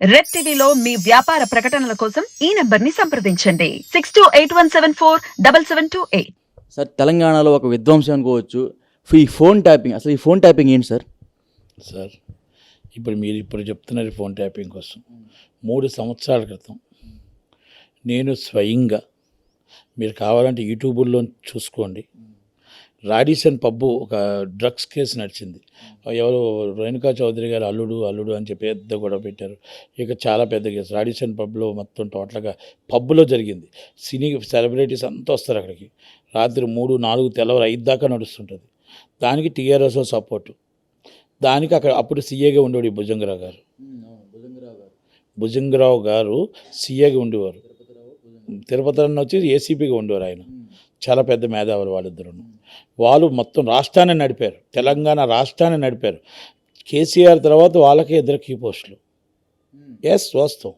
Red టీవీలో మీ వ్యాపార ప్రకటనల కోసం ఈ నెంబర్ని సంప్రదించండి. Six two eight one seven four double seven two eight. Sir తెలంగాణలో ఒక విధ్వంసం అనుకోవచ్చు. ఈ ఫోన్ ట్యాపింగ్ అసలు ఈ ఫోన్ ట్యాపింగ్ ఏంటి సార్? సార్ ఇప్పుడు మీరు ఇప్పుడు చెప్తున్నారు ఫోన్ ట్యాపింగ్ కోసం. మూడు సంవత్సరాల క్రితం నేను స్వయంగా మీరు కావాలంటే యూట్యూబ్లో చూసుకోండి. రాడిసన్ పబ్బు ఒక డ్రగ్స్ కేసు నడిచింది. ఎవరు? రేణుకా చౌదరి గారు అల్లుడు అల్లుడు అని చెప్పి పెద్ద గొడవ పెట్టారు. ఇక చాలా పెద్ద కేసు. రాడిసన్ పబ్లో మొత్తం టోటల్గా పబ్బులో జరిగింది. సినీ సెలబ్రిటీస్ అంతా వస్తారు అక్కడికి. రాత్రి మూడు నాలుగు తెల్లవారు ఐదు దాకా నడుస్తుంటుంది. దానికి టీఆర్ఎస్ సపోర్టు. దానికి అక్కడ అప్పుడు సీఏగా ఉండేవాడు ఈ భుజంగరావు గారు. భుజంగరావు గారు. సీఏగా ఉండేవారు. తిరుపతి వచ్చి ఏసీపీగా ఉండేవారు ఆయన. చాలా పెద్ద మేధావులు వాళ్ళిద్దరు. వాళ్ళు మొత్తం రాష్ట్రాన్ని నడిపారు. తెలంగాణ రాష్ట్రాన్ని నడిపారు. కేసీఆర్ తర్వాత వాళ్ళకే ఇద్దరు కీ పోస్టులు. ఎస్ వాస్తవం.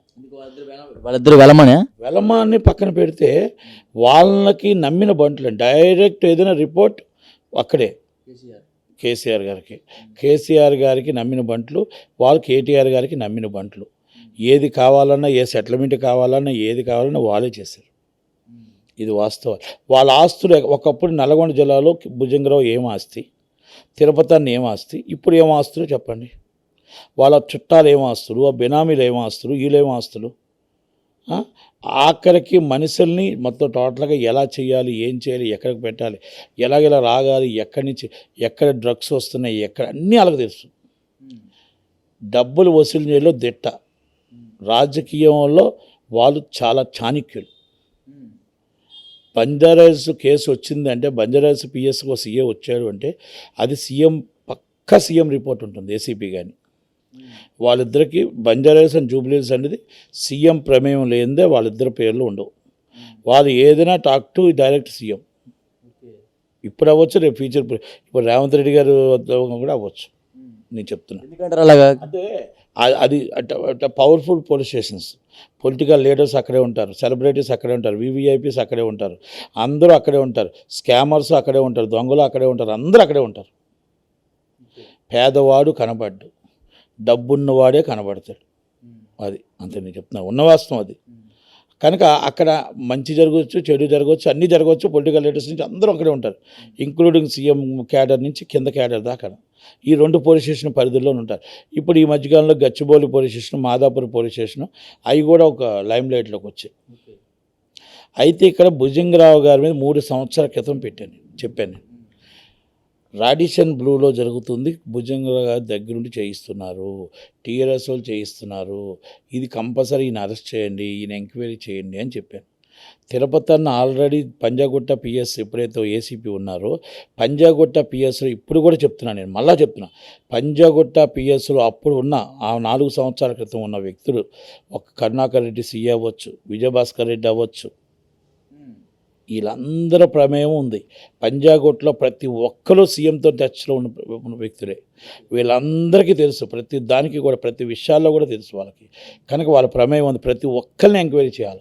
వాళ్ళిద్దరు వెళ్ళమనే వెలమాన్ని పక్కన పెడితే వాళ్ళకి నమ్మిన బంట్లు డైరెక్ట్ ఏదైనా రిపోర్ట్ అక్కడే. కేసీఆర్. గారికి. కేసీఆర్ గారికి నమ్మిన బంట్లు వాళ్ళు కేటీఆర్ గారికి నమ్మిన బంట్లు ఏది కావాలన్నా ఏ సెటిల్మెంట్ కావాలన్నా ఏది కావాలన్నా వాళ్ళే చేశారు. ఇది వాస్తవం. వాళ్ళ ఆస్తులు ఒకప్పుడు నల్గొండ జిల్లాలో భుజంగరావు ఏం ఆస్తి? తిరుపతి అన్న ఏం ఆస్తి? ఇప్పుడు ఏం ఆస్తులు చెప్పండి. వాళ్ళ చుట్టాలు ఏం ఆస్తులు? ఆ బినామీలు ఏం ఆస్తులు? వీళ్ళేం ఆస్తులు? ఆఖరికి మనుషుల్ని మొత్తం టోటల్గా ఎలా చేయాలి? ఏం చేయాలి? ఎక్కడికి పెట్టాలి? ఎలాగెలా రాగాలి? ఎక్కడి నుంచి ఎక్కడ డ్రగ్స్ వస్తున్నాయి? ఎక్కడ? అన్నీ వాళ్ళకి తెలుసు. డబ్బులు వసూలు చేయలో దిట్ట. రాజకీయంలో వాళ్ళు చాలా చాణక్యులు. బంజారాస్ కేసు వచ్చిందంటే బంజారాస్ పిఎస్ఓ సీఏ వచ్చాడు అంటే అది సీఎం పక్కా సీఎం రిపోర్ట్ ఉంటుంది ఏసీపీ కానీ వాళ్ళిద్దరికి బంజారాస్ అండ్ జూబ్లీస్ అనేది సీఎం ప్రమేయం లేనిదే వాళ్ళిద్దరి పేర్లు ఉండవు. వాళ్ళు ఏదైనా టాక్ టు డైరెక్ట్ సీఎం. ఇప్పుడు అవ్వచ్చు రేపు ఫ్యూచర్ ఇప్పుడు రేవంత్ రెడ్డి గారు కూడా అవ్వచ్చు. నేను చెప్తున్నా. ఎందుకంటారు అలాగా? అంటే అది powerful police stations political leaders అక్కడే ఉంటారు సెలబ్రిటీస్ అక్కడే ఉంటారు వివిఐపీస్ అక్కడే ఉంటారు అందరూ అక్కడే ఉంటారు స్కామర్స్ అక్కడే ఉంటారు దొంగలు అక్కడే ఉంటారు అందరూ అక్కడే ఉంటారు. పేదవాడు కనబడ్డు డబ్బున్నవాడే కనబడతాడు. అది అంతే నేను చెప్తున్నా. ఉన్న వాస్తవం అది. కనుక అక్కడ మంచి జరగవచ్చు చెడు జరగవచ్చు అన్నీ జరగవచ్చు పొలిటికల్ లీడర్స్ నుంచి అందరూ అక్కడే ఉంటారు. ఇంక్లూడింగ్ సీఎం క్యాడర్ నుంచి కింద క్యాడర్ దాకా. ఈ రెండు పోలీస్ స్టేషన్ పరిధిలో ఉంటారు. ఇప్పుడు ఈ మధ్యకాలంలో Gachibowli police station Madhapur police station అవి కూడా ఒక లైమ్ లైట్లోకి వచ్చాయి. అయితే ఇక్కడ భుజంగరావు గారి మీద మూడు సంవత్సరాల క్రితం పెట్టాను చెప్పాను నేను. రాడిషన్ బ్లూలో జరుగుతుంది. భుజంగరావు గారి దగ్గరుండి చేయిస్తున్నారు. టీఆర్ఎస్ వాళ్ళు చేయిస్తున్నారు. ఇది కంపల్సరీ ఈయన అరెస్ట్ చేయండి ఈయన ఎంక్వైరీ చేయండి అని చెప్పాను. తిరుపతి అన్న ఆల్రెడీ పంజాగుట్ట పిఎస్ ఎప్పుడైతే ఏసీపీ ఉన్నారో పంజాగుట్ట పిఎస్లో ఇప్పుడు కూడా చెప్తున్నాను నేను మళ్ళా చెప్తున్నా. పంజాగుట్ట పిఎస్లో అప్పుడు ఉన్న ఆ నాలుగు సంవత్సరాల క్రితం ఉన్న వ్యక్తులు ఒక కరుణాకర్ రెడ్డి సీఏ అవ్వచ్చు విజయభాస్కర్ రెడ్డి అవ్వచ్చు వీళ్ళందరి ప్రమేయం ఉంది. పంజాగుట్లో ప్రతి ఒక్కరూ సీఎంతో టచ్లో ఉన్న ఉన్న వ్యక్తులే. వీళ్ళందరికీ తెలుసు. ప్రతి దానికి కూడా ప్రతి విషయాల్లో కూడా తెలుసు వాళ్ళకి. కనుక వాళ్ళ ప్రమేయం ఉంది. ప్రతి ఒక్కరిని ఎంక్వైరీ చేయాలి.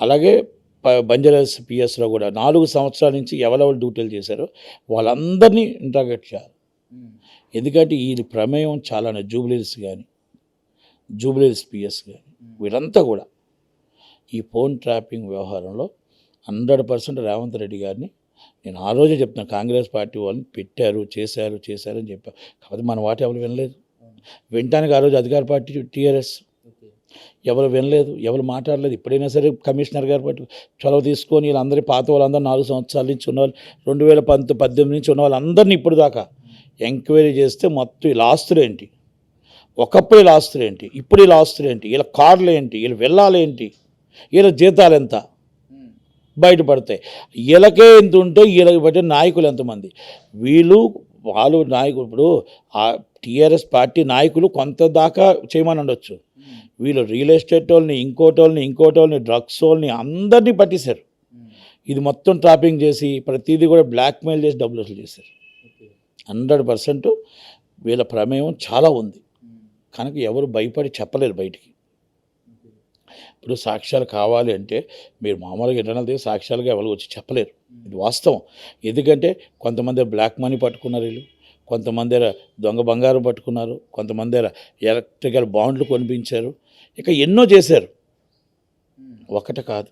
అలాగే ప- బంజారాస్ పిఎస్లో కూడా నాలుగు సంవత్సరాల నుంచి ఎవరెవరు డ్యూటీలు చేశారో వాళ్ళందరినీ ఇంట్రాగేట్ చేయాలి. ఎందుకంటే ఈ ప్రమేయం చాలా జూబ్లీస్ కానీ జూబ్లీస్ పిఎస్ కానీ వీళ్ళంతా కూడా ఈ ఫోన్ ట్రాపింగ్ వ్యవహారంలో హండ్రెడ్ పర్సెంట్ రేవంత్ రెడ్డి గారిని నేను ఆ రోజే చెప్తున్నా కాంగ్రెస్ పార్టీ వాళ్ళని పెట్టారు చేశారు చేశారు అని చెప్పారు కాకపోతే మన వాటి ఎవరు వినలేదు. వినటానికి ఆ రోజు అధికార పార్టీ టీఆర్ఎస్. ఎవరు వినలేదు ఎవరు మాట్లాడలేదు. ఇప్పుడైనా సరే కమిషనర్ గారు పట్టు చొరవ తీసుకొని వీళ్ళందరి పాత వాళ్ళందరూ నాలుగు సంవత్సరాల నుంచి ఉన్నవాళ్ళు రెండు వేల పంత పద్దెనిమిది నుంచి ఉన్న వాళ్ళందరినీ ఇప్పుడు దాకా ఎంక్వైరీ చేస్తే మొత్తం వీళ్ళ ఆస్తులు ఏంటి? ఒకప్పుడు వీళ్ళ ఆస్తులు ఏంటి? ఇప్పుడు వీళ్ళ ఆస్తులు ఏంటి? వీళ్ళ కార్లు ఏంటి? వీళ్ళ వెళ్ళాలేంటి వీళ్ళ జీతాలు ఎంత? బయటపడతాయి. వీళ్ళకే ఎంత ఉంటే వీళ్ళకి బట్టి నాయకులు ఎంతమంది? వీళ్ళు వాళ్ళు నాయకులు ఇప్పుడు ఆ టీఆర్ఎస్ పార్టీ నాయకులు కొంత దాకా చేయమని ఉండొచ్చు. వీళ్ళు రియల్ ఎస్టేట్ వాళ్ళని ఇంకోటోళ్ళని ఇంకోటోళ్ళని డ్రగ్స్ వాళ్ళని అందరినీ పట్టేశారు. ఇది మొత్తం ట్రాపింగ్ చేసి ప్రతిదీ కూడా బ్లాక్మెయిల్ చేసి డబ్బులు వసూలు చేశారు. హండ్రెడ్ పర్సెంట్ వీళ్ళ ప్రమేయం చాలా ఉంది. కనుక ఎవరు భయపడి చెప్పలేరు బయటికి. ఇప్పుడు సాక్ష్యాలు కావాలి అంటే మీరు మామూలుగా ఇంటర్నల్ దగ్గర సాక్ష్యాలుగా ఎవరు వచ్చి చెప్పలేరు. ఇది వాస్తవం. ఎందుకంటే కొంతమంది బ్లాక్ మనీ పట్టుకున్నారు వీళ్ళు. కొంతమంది దొంగ బంగారం పట్టుకున్నారు. కొంతమంది ఎలక్ట్రికల్ బాండ్లు కొనిపించారు. ఇక ఎన్నో చేశారు. ఒకటి కాదు.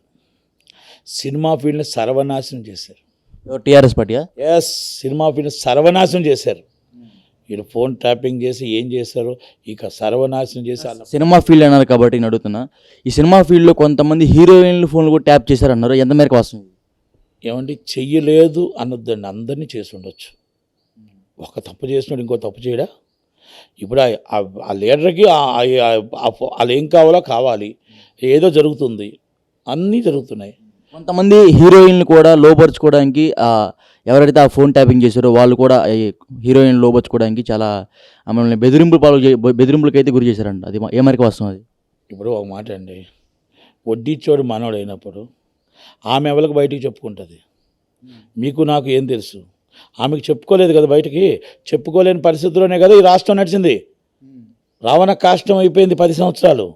సినిమా ఫీల్డ్ని సర్వనాశనం చేశారు. టీఆర్ఎస్ పార్టీయా? ఎస్ సినిమా ఫీల్డ్ సర్వనాశనం చేశారు. వీళ్ళు ఫోన్ ట్యాపింగ్ చేసి ఏం చేశారు ఇక సర్వనాశనం చేసి సినిమా ఫీల్డ్ అన్నారు కాబట్టి నేను అడుగుతున్నా. ఈ సినిమా ఫీల్డ్లో కొంతమంది హీరోయిన్లు ఫోన్లు కూడా ట్యాప్ చేశారన్నారు. ఎంత మేరకు వస్తుంది ఏమండి చెయ్యలేదు అనొద్దండి అందరినీ చేసి ఉండొచ్చు. ఒక తప్పు చేసినాడు ఇంకో తప్పు చేయడా? ఇప్పుడు ఆ- లీడర్కి వాళ్ళు ఏం కావాలో కావాలి. ఏదో జరుగుతుంది. అన్నీ జరుగుతున్నాయి. కొంతమంది హీరోయిన్లు కూడా లోపరుచుకోవడానికి ఎవరైతే ఆ ఫోన్ ట్యాపింగ్ చేశారో వాళ్ళు కూడా ఈ హీరోయిన్ లోపరుచుకోవడానికి చాలా ఆమెల్ని బెదిరింపులు పాలు చే- బెదిరింపులకి అయితే గురి చేశారంట అది ఏ మేరకు వస్తుంది అది? ఇప్పుడు ఒక మాట అండి. వడ్డీచోడు మనోడు అయినప్పుడు ఆమె ఎవరికి బయటికి చెప్పుకుంటుంది? మీకు నాకు ఏం తెలుసు? ఆమెకు చెప్పుకోలేదు కదా బయటికి? చెప్పుకోలేని పరిస్థితిలోనే కదా ఈ రాష్ట్రం నడిచింది. రావణ కాష్టం అయిపోయింది పది సంవత్సరాలు.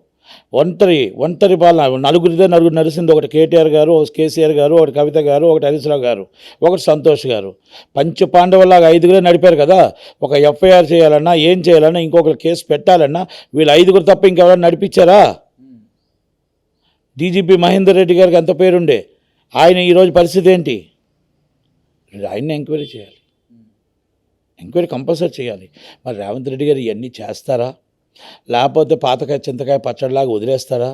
ఒంటరి ఒంటరి పాలన. నలుగురిదే నలుగురు నడిచింది ఒకటి కేటీఆర్ గారు ఒకటి కేసీఆర్ గారు ఒకటి కవిత గారు ఒకటి హరీశ్రావు గారు ఒకటి సంతోష్ గారు. పంచ పాండవులాగా ఐదుగురే నడిపారు కదా. ఒక ఎఫ్ఐఆర్ చేయాలన్నా ఏం చేయాలన్నా ఇంకొకరు కేసు పెట్టాలన్నా వీళ్ళు ఐదుగురు తప్ప ఇంకెవరైనా నడిపించారా? డీజీపీ మహేందర్ రెడ్డి గారికి ఎంత పేరుండే. ఆయన ఈరోజు పరిస్థితి ఏంటి? ఆయన్ని ఎంక్వైరీ చేయాలి. ఎంక్వైరీ కంపల్సరీ చేయాలి. మరి రేవంత్ రెడ్డి గారు ఇవన్నీ చేస్తారా? లేకపోతే పాతకాయ చింతకాయ పచ్చడిలాగా వదిలేస్తారా?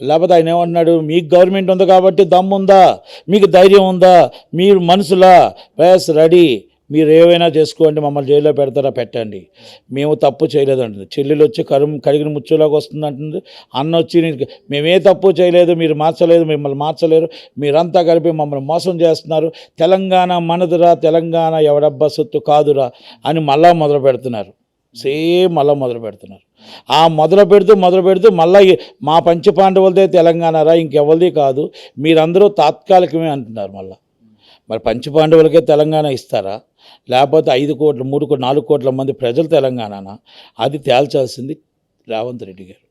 లేకపోతే ఆయన ఏమంటున్నాడు మీకు గవర్నమెంట్ ఉంది కాబట్టి దమ్ము ఉందా? మీకు ధైర్యం ఉందా? మీరు మనుషులా బస్ రెడీ. మీరు ఏవైనా చేసుకోండి మమ్మల్ని జైల్లో పెడతారా? పెట్టండి. మేము తప్పు చేయలేదంటుంది చెల్లెలు వచ్చి కరుము కడిగిన ముచ్చులాగా వస్తుంది అంటుంది. అన్న వచ్చి మేమే తప్పు చేయలేదు మీరు మార్చలేదు మిమ్మల్ని మార్చలేరు. మీరంతా కలిపి మమ్మల్ని మోసం చేస్తున్నారు. తెలంగాణ మనదురా తెలంగాణ ఎవడబ్బా సొత్తు కాదురా అని మళ్ళా మొదలు పెడుతున్నారు సేమ్ మళ్ళా మొదలు పెడుతున్నారు. ఆ మొదలు పెడుతూ మొదలు పెడుతూ మళ్ళీ మా పంచపాండవులదే తెలంగాణ రా ఇంకెవరిది కాదు మీరందరూ తాత్కాలికమే అంటున్నారు మళ్ళీ. మరి పంచపాండవులకే తెలంగాణ ఇస్తారా? లేకపోతే ఐదు కోట్ల మూడు కోట్ల నాలుగు కోట్ల మంది ప్రజలు తెలంగాణనా? అది తేల్చాల్సింది రేవంత్ రెడ్డి గారు.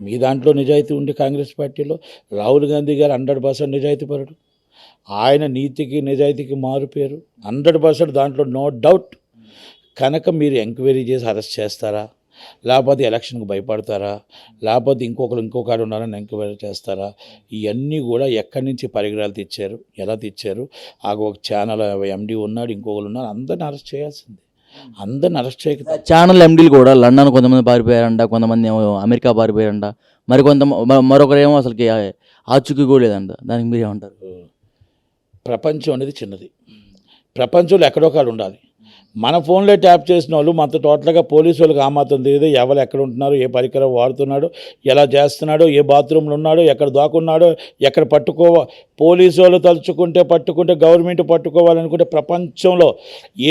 మీ దాంట్లో నిజాయితీ ఉండి కాంగ్రెస్ పార్టీలో రాహుల్ గాంధీ గారు హండ్రెడ్ పర్సెంట్ నిజాయితీపరుడు ఆయన నీతికి నిజాయితీకి మారుపేరు హండ్రెడ్ పర్సెంట్ దాంట్లో నో డౌట్ కనుక మీరు ఎంక్వైరీ చేసి అరెస్ట్ చేస్తారా? లేకపోతే ఎలక్షన్కి భయపడతారా? లేకపోతే ఇంకొకరు ఇంకొకరు ఉన్నారని ఎంక్వైరీ చేస్తారా? ఇవన్నీ కూడా ఎక్కడి నుంచి పరికరాలు తెచ్చారు? ఎలా తెచ్చారు? ఆ ఒక ఛానల్ ఎండి ఉన్నాడు ఇంకొకరు ఉన్నారు అందరిని అరెస్ట్ చేయాల్సిందే. అందరిని అరెస్ట్ చేయక ఛానల్ ఎండీలు కూడా లండన్ కొంతమంది పారిపోయారంట కొంతమంది ఏమో అమెరికా పారిపోయారంట మరి కొంత మరొకరేమో అసలుకి ఆచూకీ కూడా లేదంట. దానికి మీరు ఏమంటారు ప్రపంచం అనేది చిన్నది. ప్రపంచంలో ఎక్కడో కాడ ఉండాలి. మన ఫోన్లో ట్యాప్ చేసిన వాళ్ళు మనతో టోటల్గా పోలీసు వాళ్ళకి ఆ మాత్రం తెలియదు. ఎవరు ఎక్కడ ఉంటున్నారు ఏ పరికరం వాడుతున్నాడు ఎలా చేస్తున్నాడో ఏ బాత్రూంలో ఉన్నాడో ఎక్కడ దాకున్నాడో ఎక్కడ పట్టుకో పోలీసు వాళ్ళు తలుచుకుంటే పట్టుకుంటే గవర్నమెంట్ పట్టుకోవాలనుకుంటే ప్రపంచంలో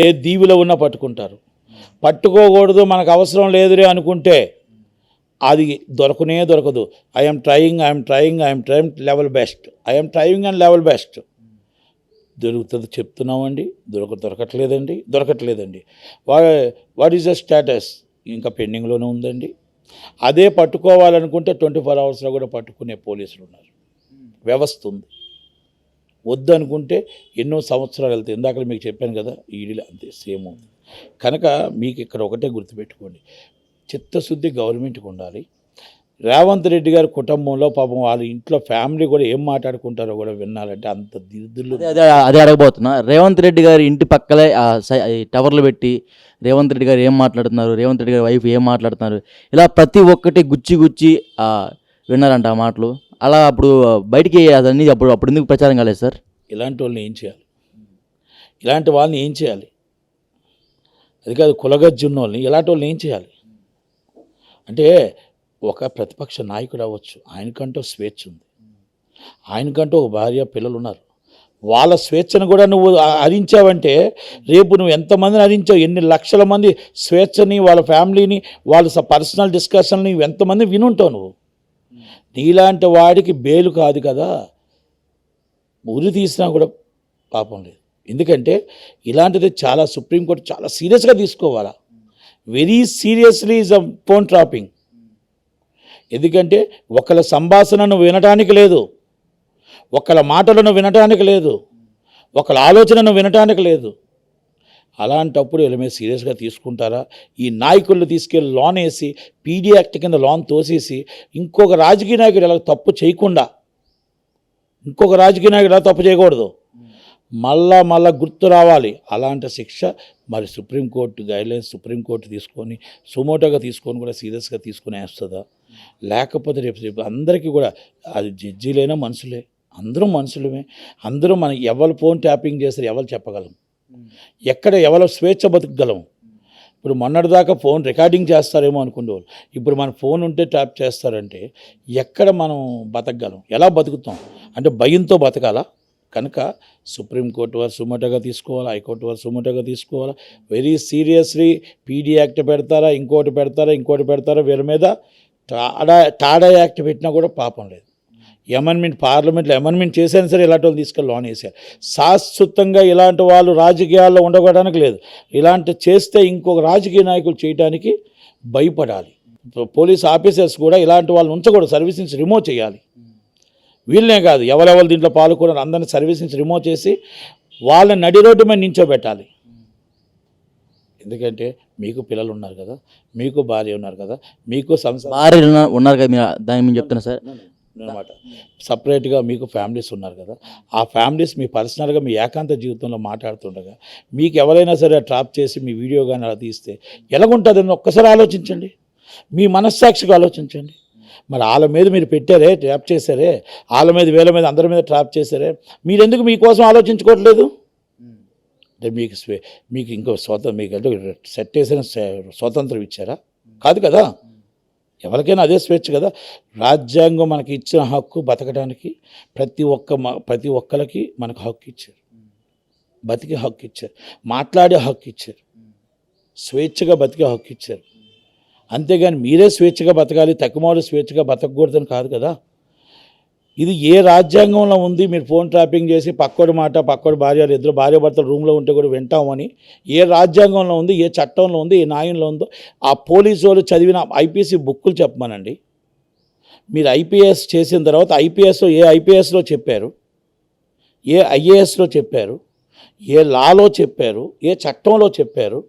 ఏ దీవిలో ఉన్నా పట్టుకుంటారు. పట్టుకోకూడదు మనకు అవసరం లేదురే అనుకుంటే అది దొరకనే దొరకదు. I'm trying I'm trying I'm trying level best I'm trying and level best దొరుకుతుంది చెప్తున్నామండి. దొరక దొరకట్లేదండి. దొరకట్లేదండి. వా వాట్ ఈజ్ ద స్టేటస్ ఇంకా పెండింగ్లోనే ఉందండి. అదే పట్టుకోవాలనుకుంటే ట్వంటీ ఫోర్ అవర్స్లో కూడా పట్టుకునే పోలీసులు ఉన్నారు. వ్యవస్థ ఉంది. వద్దు అనుకుంటే ఎన్నో సంవత్సరాలు వెళ్తాయి. ఇందాక మీకు చెప్పాను కదా ఈడీలో అంతే సేమ్ ఉంది. కనుక మీకు ఇక్కడ ఒకటే గుర్తుపెట్టుకోండి. చిత్తశుద్ధి గవర్నమెంట్కి ఉండాలి. రేవంత్ రెడ్డి గారి కుటుంబంలో పాపం వాళ్ళ ఇంట్లో ఫ్యామిలీ కూడా ఏం మాట్లాడుకుంటారో కూడా వినాలంటే అంత దిద్దులు అదే అడగబోతున్నా. రేవంత్ రెడ్డి గారి ఇంటి పక్కలే టవర్లు పెట్టి రేవంత్ రెడ్డి గారు ఏం మాట్లాడుతున్నారు రేవంత్ రెడ్డి గారి వైఫ్ ఏం మాట్లాడుతున్నారు ఇలా ప్రతి ఒక్కటి గుచ్చి గుచ్చి విన్నారంట ఆ మాటలు. అలా అప్పుడు బయటికి అదన్నీ అప్పుడు అప్పుడు ఎందుకు ప్రచారం కాలేదు సార్? ఇలాంటి వాళ్ళని ఏం చేయాలి? ఇలాంటి వాళ్ళని ఏం చేయాలి? అది కాదు కులగజ్జున్న వాళ్ళని ఇలాంటి వాళ్ళని ఏం చేయాలి? అంటే ఒక ప్రతిపక్ష నాయకుడు అవ్వచ్చు. ఆయనకంటూ స్వేచ్ఛ ఉంది. ఆయనకంటూ ఒక భార్య పిల్లలు ఉన్నారు వాళ్ళ స్వేచ్ఛను కూడా నువ్వు అరించావంటే హరించావంటే రేపు నువ్వు ఎంతమందిని హరించావు ఎన్ని లక్షల మంది స్వేచ్ఛని వాళ్ళ ఫ్యామిలీని వాళ్ళ పర్సనల్ డిస్కషన్ని ఎంతమంది వినుంటావు నువ్వు? నీలాంటి వాడికి బేలు కాదు కదా. ఉరి తీసినా కూడా పాపం లేదు. ఎందుకంటే ఇలాంటిది చాలా సుప్రీంకోర్టు చాలా సీరియస్గా తీసుకోవాలా? Very seriously is a phone trapping. ఎందుకంటే ఒకళ్ళ సంభాషణను వినటానికి లేదు. ఒకళ్ళ మాటలను వినటానికి లేదు. ఒకళ్ళ ఆలోచనను వినటానికి లేదు. అలాంటప్పుడు వీళ్ళ మీద సీరియస్గా తీసుకుంటారా? ఈ నాయకులు తీసుకెళ్ళి లోన్ వేసి పీడీ యాక్ట్ కింద లోన్ తోసేసి ఇంకొక రాజకీయ నాయకుడు ఇలా తప్పు చేయకుండా ఇంకొక రాజకీయ నాయకుడు ఇలా తప్పు చేయకూడదు. మళ్ళా మళ్ళా గుర్తు రావాలి. అలాంటి శిక్ష మరి సుప్రీంకోర్టు గైడ్లైన్స్ సుప్రీంకోర్టు తీసుకొని సుమోటోగా తీసుకొని కూడా సీరియస్గా తీసుకుని వేస్తుందా లేకపోతే రేపు రేపు అందరికీ కూడా అది జడ్జీలైనా మనుషులే. అందరూ మనుషులమే. అందరూ మన ఎవరు ఫోన్ ట్యాపింగ్ చేస్తారు ఎవరు చెప్పగలం? ఎక్కడ ఎవరు స్వేచ్ఛ బతకగలం? ఇప్పుడు మొన్నటిదాకా ఫోన్ రికార్డింగ్ చేస్తారేమో అనుకునేవాళ్ళు. ఇప్పుడు మన ఫోన్ ఉంటే ట్యాప్ చేస్తారంటే ఎక్కడ మనం బతకగలం? ఎలా బతుకుతాం? అంటే భయంతో బతకాలా? కనుక సుప్రీంకోర్టు వారు సుమోటోగా తీసుకోవాలా? హైకోర్టు వారు సుమోటోగా తీసుకోవాలా? వెరీ సీరియస్లీ పీడీ యాక్ట్ పెడతారా? ఇంకోటి పెడతారా? ఇంకోటి పెడతారా? వీళ్ళ మీద టాడా టాడా యాక్ట్ పెట్టినా కూడా పాపం లేదు. అమెండ్మెంట్ పార్లమెంట్లో అమెండ్మెంట్ చేసినా సరే ఇలాంటి వాళ్ళు తీసుకెళ్ళి లోన్ వేసారు శాశ్వతంగా ఇలాంటి వాళ్ళు రాజకీయాల్లో ఉండకూడడానికి లేదు. ఇలాంటి చేస్తే ఇంకొక రాజకీయ నాయకులు చేయడానికి భయపడాలి. పోలీస్ ఆఫీసర్స్ కూడా ఇలాంటి వాళ్ళు ఉంచకూడదు. సర్వీస్ నుంచి రిమూవ్ చేయాలి. వీళ్ళనే కాదు ఎవరెవరు దీంట్లో పాల్గొన్నారు అందరిని సర్వీస్ నుంచి రిమూవ్ చేసి వాళ్ళని నడి రోడ్డు మీద నించోబెట్టాలి. ఎందుకంటే మీకు పిల్లలు ఉన్నారు కదా మీకు భార్య ఉన్నారు కదా మీకు సంసారం భార్య ఉన్న- ఉన్నారు కదా మీరు దాని మేము చెప్తున్నా సార్. అనమాట సపరేట్గా మీకు ఫ్యామిలీస్ ఉన్నారు కదా ఆ ఫ్యామిలీస్ మీ పర్సనల్గా మీ ఏకాంత జీవితంలో మాట్లాడుతుండగా మీకు ఎవరైనా సరే ట్రాప్ చేసి మీ వీడియో కానీ అలా తీస్తే ఎలాగుంటుందని ఒక్కసారి ఆలోచించండి. మీ మనస్సాక్షిగా ఆలోచించండి. మరి వాళ్ళ మీద మీరు పెట్టారే ట్రాప్ చేశారే వాళ్ళ మీద వీళ్ళ మీద అందరి మీద ట్రాప్ చేశారే మీరు ఎందుకు మీకోసం ఆలోచించుకోవట్లేదు? అంటే మీకు స్వే మీకు ఇంకో స్వతంత్రం మీకు అంటే సెట్ చేసిన స్వాతంత్రం ఇచ్చారా? కాదు కదా? ఎవరికైనా అదే స్వేచ్ఛ కదా? రాజ్యాంగం మనకి ఇచ్చిన హక్కు బతకడానికి ప్రతి ఒక్క ప్రతి ఒక్కరికి మనకు హక్కు ఇచ్చారు. బతికే హక్కు ఇచ్చారు. మాట్లాడే హక్కు ఇచ్చారు. స్వేచ్ఛగా బతికే హక్కు ఇచ్చారు. అంతేగాని మీరే స్వేచ్ఛగా బతకాలి తక్కువ స్వేచ్ఛగా బతకకూడదని కాదు కదా? ఇది ఏ రాజ్యాంగంలో ఉంది? మీరు ఫోన్ ట్రాపింగ్ చేసి పక్కోడి మాట పక్కోడి భార్య ఇద్దరు భార్య భర్తలు రూమ్లో ఉంటే కూడా వింటామని ఏ రాజ్యాంగంలో ఉంది? ఏ చట్టంలో ఉంది? ఏ న్యాయంలో ఉందో? ఆ పోలీసు వాళ్ళు చదివిన ఐపీసీ బుక్కులు చెప్పమనండి. మీరు ఐపీఎస్ చేసిన తర్వాత ఐపీఎస్లో ఏ ఐపీఎస్లో చెప్పారు? ఏ ఐఏఎస్లో చెప్పారు? ఏ లాలో చెప్పారు? ఏ చట్టంలో చెప్పారు?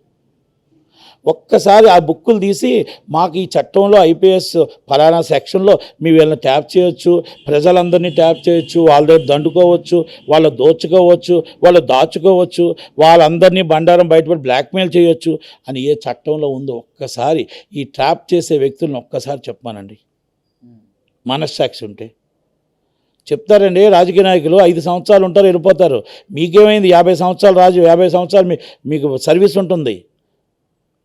ఒక్కసారి ఆ బుక్కులు తీసి మాకు ఈ చట్టంలో ఐపీఎస్ ఫలానా సెక్షన్లో మీ వీళ్ళని ట్యాప్ చేయొచ్చు ప్రజలందరినీ ట్యాప్ చేయొచ్చు వాళ్ళ దగ్గర దండుకోవచ్చు వాళ్ళు దోచుకోవచ్చు వాళ్ళు దాచుకోవచ్చు వాళ్ళందరినీ బండారం బయటపడి బ్లాక్మెయిల్ చేయొచ్చు అని ఏ చట్టంలో ఉందో ఒక్కసారి ఈ ట్రాప్ చేసే వ్యక్తులను ఒక్కసారి చెప్పానండి మనస్సాక్షి ఉంటే. చెప్తారండి రాజకీయ నాయకులు ఐదు సంవత్సరాలు ఉంటారు వెళ్ళిపోతారు. మీకేమైంది? యాభై సంవత్సరాలు రాజు యాభై సంవత్సరాలు మీకు సర్వీస్ ఉంటుంది.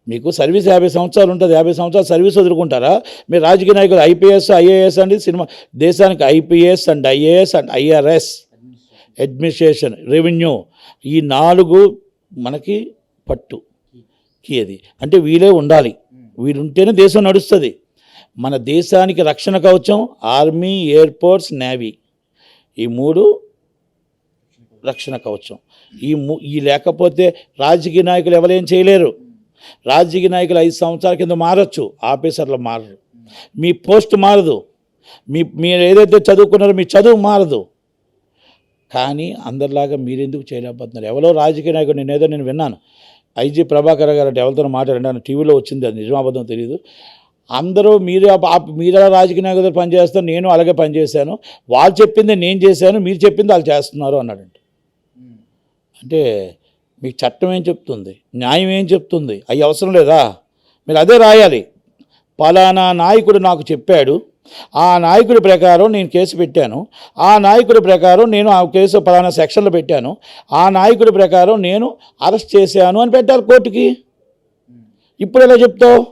మీకు సర్వీస్ యాభై సంవత్సరాలు ఉంటుంది. యాభై సంవత్సరాలు సర్వీస్ వదులుకుంటారా? మీరు రాజకీయ నాయకులు ఐపీఎస్ ఐఏఎస్ అండి సినిమా దేశానికి IPS and IAS and IRS administration revenue ఈ నాలుగు మనకి పట్టు. కీది అంటే వీళ్ళే ఉండాలి. వీళ్ళుంటేనే దేశం నడుస్తుంది. మన దేశానికి రక్షణ కవచం ఆర్మీ ఎయిర్పోర్ట్స్ నేవీ. ఈ మూడు రక్షణ కవచం. ఈ ము ఈ లేకపోతే రాజకీయ నాయకులు ఎవరేం చేయలేరు. రాజకీయ నాయకులు ఐదు సంవత్సరాల కింద మారచ్చు ఆఫీసర్లు మారరు. మీ పోస్ట్ మారదు. మీ మీరు ఏదైతే చదువుకున్నారో మీ చదువు మారదు. కానీ అందరిలాగా మీరెందుకు చేయలేకపోతున్నారు? ఎవరో రాజకీయ నాయకుడు నేను ఏదో నేను విన్నాను. ఐజీ ప్రభాకర్ గారు అంటే ఎవరితో మాట్లాడాను టీవీలో వచ్చింది. అది నిజమాబద్ధం తెలియదు అందరూ మీరు మీరు రాజకీయ నాయకులు పనిచేస్తారు నేను అలాగే పనిచేశాను వాళ్ళు చెప్పింది నేను చేశాను. మీరు చెప్పింది వాళ్ళు చేస్తున్నారు అన్నాడంట. అంటే మీకు చట్టం ఏం చెప్తుంది? న్యాయం ఏం చెప్తుంది? అవి అవసరం లేదా? మీరు అదే రాయాలి. పలానా నాయకుడు నాకు చెప్పాడు. ఆ నాయకుడి ప్రకారం నేను కేసు పెట్టాను. ఆ నాయకుడి ప్రకారం నేను ఆ కేసు పలానా సెక్షన్లో పెట్టాను. ఆ నాయకుడి ప్రకారం నేను అరెస్ట్ చేశాను అని పెట్టాలి కోర్టుకి. ఇప్పుడు ఎలా చెప్తావు?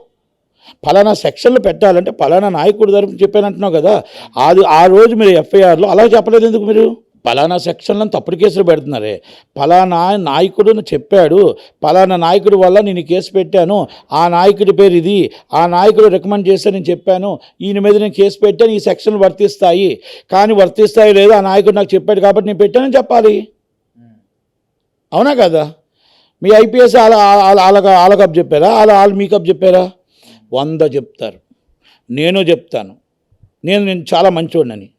ఫలానా సెక్షన్లు పెట్టాలంటే ఫలానా నాయకుడి తరపు చెప్పానంటున్నావు కదా. అది ఆ రోజు మీరు ఎఫ్ఐఆర్లో అలా చెప్పలేదు ఎందుకు మీరు? ఫలానా సెక్షన్లో తప్పుడు కేసులు పెడుతున్నారే. ఫలానా నాయకుడు చెప్పాడు. ఫలానా నాయకుడి వల్ల నేను కేసు పెట్టాను. ఆ నాయకుడి పేరు ఇది. ఆ నాయకుడు రికమెండ్ చేస్తే నేను చెప్పాను. ఈయన మీద నేను కేసు పెట్టాను. ఈ సెక్షన్లు వర్తిస్తాయి. కానీ వర్తిస్తాయి లేదు ఆ నాయకుడు నాకు చెప్పాడు కాబట్టి నేను పెట్టానని చెప్పాలి. అవునా కదా? మీ ఐపీఎస్ వాళ్ళ వాళ్ళకప్ చెప్పారా? వాళ్ళ వాళ్ళు మీకప్ చెప్పారా? వంద చెప్తారు. నేను చెప్తాను. నేను నేను చాలా మంచోడని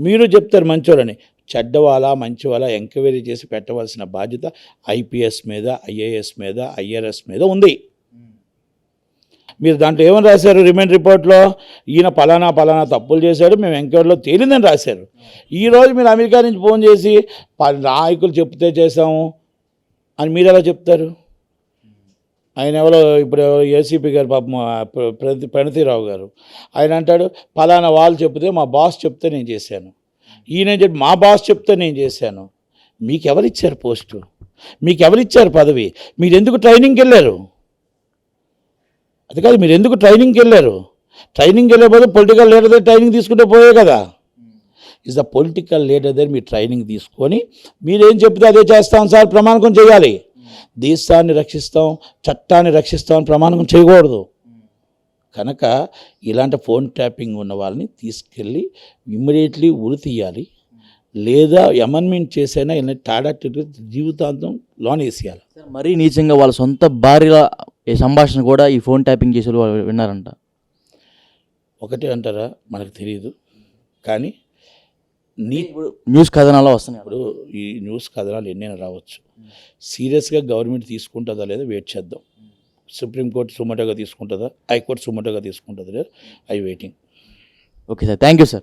మీరు చెప్తారు మంచోడని. చెడ్డవాలా మంచివాళ్ళ ఎంక్వైరీ చేసి పెట్టవలసిన బాధ్యత ఐపీఎస్ మీద ఐఏఎస్ మీద ఐఆర్ఎస్ మీద ఉంది. మీరు దాంట్లో ఏమని రాశారు? రిమైండ్ రిపోర్ట్లో ఈయన పలానా పలానా తప్పులు చేశాడు మేము ఎంక్వైరీలో తేలిందని రాశారు. ఈరోజు మీరు అమెరికా నుంచి ఫోన్ చేసి నాయకులు చెప్తే చేసాము అని మీరు ఎలా చెప్తారు? ఆయన ఎవరో ఇప్పుడు ఏసీపీ గారు పాపం ప్ర- ప్రణతిరావు గారు. ఆయన అంటాడు పలానా వాళ్ళు చెప్తే మా బాస్ చెప్తే నేను చేశాను. ఈయన చెప్పి మా బాస్ చెప్తే నేను చేశాను. మీకు ఎవరిచ్చారు పోస్టు? మీకు ఎవరిచ్చారు పదవి? మీరు ఎందుకు ట్రైనింగ్కి వెళ్ళారు? అది కాదు మీరు ఎందుకు ట్రైనింగ్కి వెళ్ళారు? ట్రైనింగ్కి వెళ్ళే బదులు పొలిటికల్ లీడర్ దగ్గర ట్రైనింగ్ తీసుకుంటే పోయే కదా. ఇస్ ద పొలిటికల్ లీడర్ దగ్గర మీరు ట్రైనింగ్ తీసుకొని మీరేం చెప్తే అదే చేస్తాం సార్ ప్రమాణకం చేయాలి. దేశాన్ని రక్షిస్తాం చట్టాన్ని రక్షిస్తాం అని ప్రమాణకం చేయకూడదు. కనుక ఇలాంటి ఫోన్ ట్యాపింగ్ ఉన్న వాళ్ళని తీసుకెళ్ళి ఇమ్మీడియట్లీ ఉరి తీయాలి. లేదా అమెండ్మెంట్ చేసైనా ఇలా టాడా జీవితాంతం లోన్ వేసేయాలి. మరీ నీచంగా వాళ్ళ సొంత భార్యల ఈ సంభాషణ కూడా ఈ ఫోన్ ట్యాపింగ్ చేసే వాళ్ళు విన్నారంట. ఒకటే అంటారా? మనకు తెలియదు కానీ నీ ఇప్పుడు న్యూస్ కథనాల్లో వస్తున్నాయి. ఇప్పుడు ఈ న్యూస్ కథనాలు ఎన్నైనా రావచ్చు. సీరియస్గా గవర్నమెంట్ తీసుకుంటుందా లేదా వెయిట్ చేద్దాం. సుప్రీంకోర్టు సుమటగా తీసుకుంటుందా? హైకోర్టు సుమటగా తీసుకుంటుందా? I waiting. Okay sir thank you sir